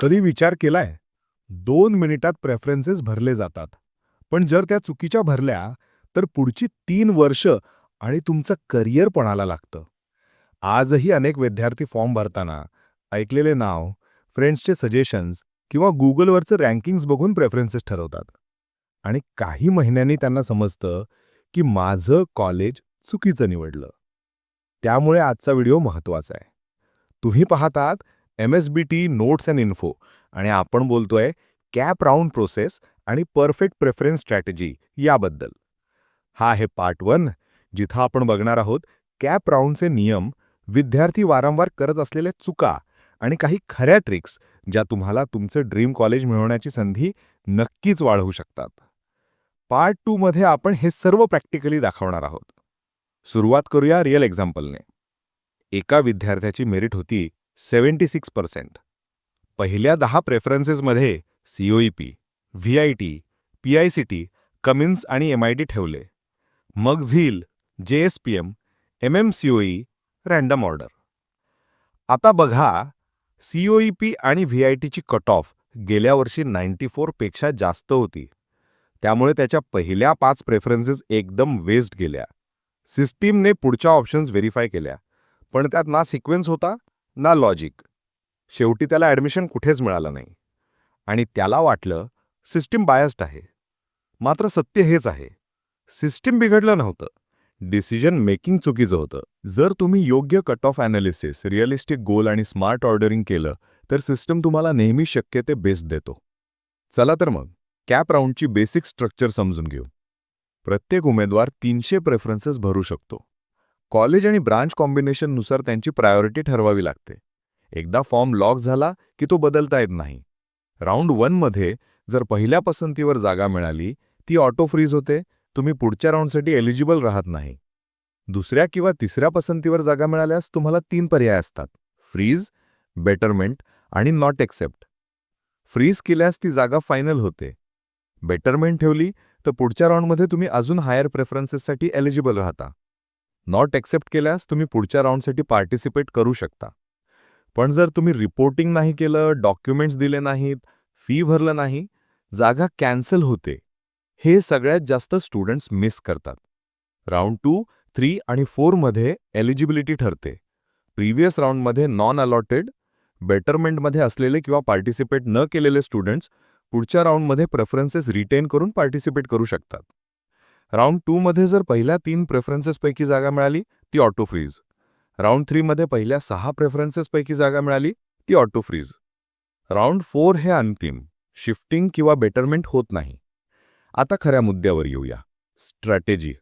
कधी विचार केलाय? दोन मिनिटात प्रेफरन्सेस भरले जातात. पण जर त्या चुकीच्या भरल्या तर पुढची तीन वर्ष आणि तुमचं करिअर पणाला लागतं. आजही अनेक विद्यार्थी फॉर्म भरताना ऐकलेले नाव फ्रेंड्सचे सजेशन्स किंवा गुगलवरचं रँकिंग्स बघून प्रेफरन्सेस ठरवतात. आणि काही महिन्यांनी त्यांना समजतं की माझं कॉलेज चुकीचं निवडलं. त्यामुळे आजचा व्हिडिओ महत्त्वाचा आहे. तुम्ही पाहतात M S B T notes and info आणि आपण बोलतोय कॅप राऊंड प्रोसेस आणि परफेक्ट प्रेफरन्स स्ट्रॅटेजी याबद्दल. हा आहे पार्ट वन जिथं आपण बघणार आहोत कॅप राऊंडचे नियम विद्यार्थी वारंवार करत असलेल्या चुका आणि काही खऱ्या ट्रिक्स ज्या तुम्हाला तुमचं ड्रीम कॉलेज मिळवण्याची संधी नक्कीच वाढवू शकतात. पार्ट टू मध्ये आपण हे सर्व प्रॅक्टिकली दाखवणार आहोत. सुरुवात करूया रिअल एक्झाम्पलने एका विद्यार्थ्याची मेरिट होती सेवन्टी सिक्स पर्सेंट. पहिल्या दहा प्रेफरन्सेसमध्ये COEP V I T P I C T Cummins आणि एम आय टी ठेवले. मग Zeal J S P M M M COE random order. आता बघा सीओईपी आणि व्ही आय टीची कट ऑफ गेल्या वर्षी नाईन्टी फोरपेक्षा जास्त होती. त्यामुळे त्याच्या पहिल्या पाच प्रेफरन्सेस एकदम वेस्ट गेल्या. सिस्टीमने पुढच्या ऑप्शन्स व्हेरीफाय केल्या. पण त्यात ना सिक्वेन्स होता ना लॉजिक शेवटी त्याला ॲडमिशन कुठेच मिळालं नाही. आणि त्याला वाटलं सिस्टीम बायस्ड आहे. मात्र सत्य हेच आहे. सिस्टीम बिघडलं नव्हतं. डिसिजन मेकिंग चुकीचं होतं. जर तुम्ही योग्य cut off analysis realistic goal आणि स्मार्ट ऑर्डरिंग केलं तर सिस्टम तुम्हाला नेहमी शक्य ते बेस्ट देतो. चला तर मग कॅप राऊंडची बेसिक स्ट्रक्चर समजून घेऊ. प्रत्येक उमेदवार तीनशे प्रेफरन्सेस भरू शकतो. कॉलेज आणि ब्रांच कॉम्बिनेशननुसार त्यांची प्रायोरिटी ठरवावी लागते. एकदा फॉर्म लॉक झाला की तो बदलता येत नाही. राऊंड वनमध्ये जर पहिल्या पसंतीवर जागा मिळाली ती ऑटो फ्रीज होते तुम्ही पुढच्या राऊंडसाठी एलिजिबल राहत नाही. दुसऱ्या किंवा तिसऱ्या पसंतीवर जागा मिळाल्यास तुम्हाला तीन पर्याय असतात. फ्रीज बेटरमेंट आणि नॉट एक्सेप्ट. फ्रीज केल्यास ती जागा फायनल होते. बेटरमेंट ठेवली तर पुढच्या राऊंडमध्ये तुम्ही अजून हायर प्रेफरन्सेससाठी एलिजिबल राहता. नॉट एक्सेप्ट केल्यास तुम्ही पुढच्या राऊंडसाठी पार्टिसिपेट करू शकता. पण जर तुम्ही रिपोर्टिंग नाही केलं डॉक्युमेंट्स दिले नाहीत फी भरलं नाही जागा कॅन्सल होते. हे सगळ्यात जास्त स्टुडंट्स मिस करतात. राऊंड टू थ्री आणि फोरमध्ये एलिजिबिलिटी ठरते. प्रिव्हियस राऊंडमध्ये नॉन अलॉटेड बेटरमेंटमध्ये असलेले किंवा पार्टिसिपेट न केलेले स्टुडंट्स पुढच्या राऊंडमध्ये प्रेफरन्सेस रिटेन करून पार्टिसिपेट करू शकतात. राऊंड टूमध्ये जर पहिल्या तीन प्रेफरन्सेसपैकी जागा मिळाली ती ऑटो फ्रीज राऊंड थ्रीमध्ये पहिल्या सहा प्रेफरन्सेसपैकी जागा मिळाली ती ऑटो फ्रीज राऊंड फोर हे अंतिम शिफ्टिंग किंवा बेटरमेंट होत नाही. आता खऱ्या मुद्द्यावर येऊया. स्ट्रॅटेजी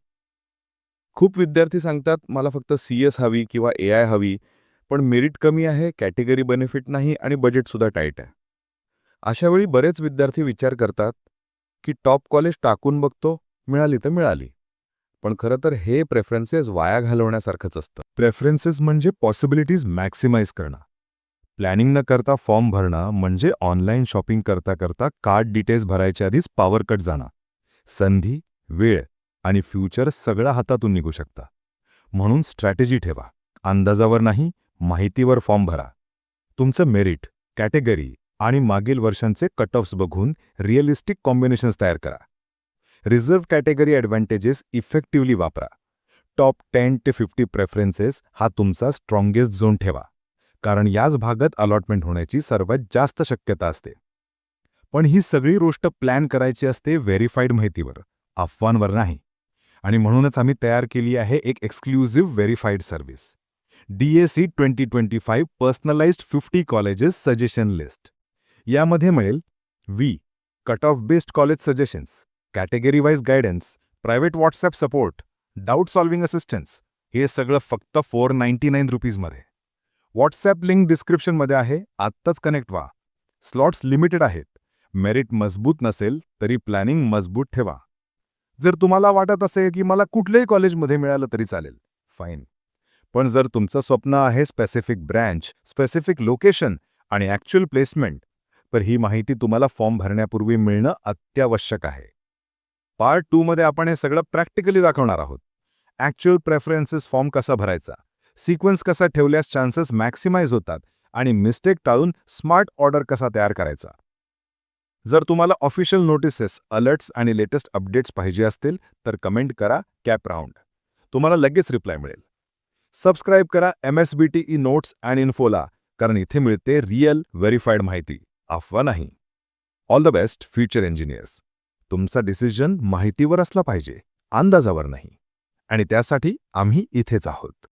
खूप विद्यार्थी सांगतात मला फक्त सी एस हवी किंवा ए आय हवी पण मेरिट कमी आहे कॅटेगरी बेनिफिट नाही आणि बजेटसुद्धा टाईट आहे. अशावेळी बरेच विद्यार्थी विचार करतात की टॉप कॉलेज टाकून बघतो मिळाली तर मिळाली. पण खरं तर हे प्रेफरन्सेस वाया घालवण्यासारखंच असतं. प्रेफरन्सेस म्हणजे पॉसिबिलिटीज मॅक्सिमाइज करणं. प्लॅनिंग न करता फॉर्म भरणं म्हणजे ऑनलाईन शॉपिंग करता करता कार्ड डिटेल्स भरायच्या आधीच पॉवर कट जाणं. संधी वेळ आणि फ्युचर सगळं हातातून निघू शकता. म्हणून स्ट्रॅटेजी ठेवा. अंदाजावर नाही माहितीवर फॉर्म भरा. तुमचं मेरिट कॅटेगरी आणि मागील वर्षांचे कट ऑफ्स बघून रिअलिस्टिक कॉम्बिनेशन्स तयार करा. रिझर्व्ह कॅटेगरी ॲडव्हान्टेजेस इफेक्टिव्हली वापरा. टॉप टेन ते फिफ्टी प्रेफरन्सेस हा तुमचा स्ट्रॉंगेस्ट झोन ठेवा. कारण याच भागात अलॉटमेंट होण्याची सर्वात जास्त शक्यता असते. पण ही सगळी गोष्ट प्लॅन करायची असते व्हेरीफाईड माहितीवर अफवांवर नाही. आणि म्हणूनच आम्ही तयार केली आहे एक exclusive verified service. D A C twenty twenty five personalized fifty colleges suggestion list. यामध्ये मिळेल we cut off based college suggestions. Category wise guidance private WhatsApp support doubt solving assistance हे सगळं फक्त फोर नाईन्टी नाईन रुपीजमध्ये WhatsApp link डिस्क्रिप्शनमध्ये आहे आत्ताच connect व्हा. स्लॉट्स लिमिटेड आहेत. मेरिट मजबूत नसेल तरी प्लॅनिंग मजबूत ठेवा. जर तुम्हाला वाटत असेल की मला कुठल्याही कॉलेजमध्ये मिळालं तरी चालेल फाईन पण जर तुमचं स्वप्न आहे स्पेसिफिक ब्रँच स्पेसिफिक लोकेशन आणि ॲक्च्युअल प्लेसमेंट तर ही माहिती तुम्हाला फॉर्म भरण्यापूर्वी मिळणं अत्यावश्यक आहे. पार्ट टूमध्ये आपण हे सगळं प्रॅक्टिकली दाखवणार आहोत. ॲक्च्युअल प्रेफरन्सेस फॉर्म कसा भरायचा? सिक्वेन्स कसा ठेवल्यास चान्सेस मॅक्सिमाइज होतात आणि मिस्टेक टाळून स्मार्ट ऑर्डर कसा तयार करायचा? जर तुम्हाला ऑफिशियल नोटिसेस अलर्ट्स आणि लेटेस्ट अपडेट्स पाहिजे असतील तर कमेंट करा कॅप राऊंड तुम्हाला लगेच रिप्लाय मिळेल. सबस्क्राईब करा M S B T E notes and इन्फोला कारण इथे मिळते रिअल व्हेरीफाईड माहिती. अफवा नाही. All the best future engineers तुमचा डिसिजन माहितीवर असला पाहिजे अंदाजावर नाही. आणि त्यासाठी आम्ही इथेच आहोत.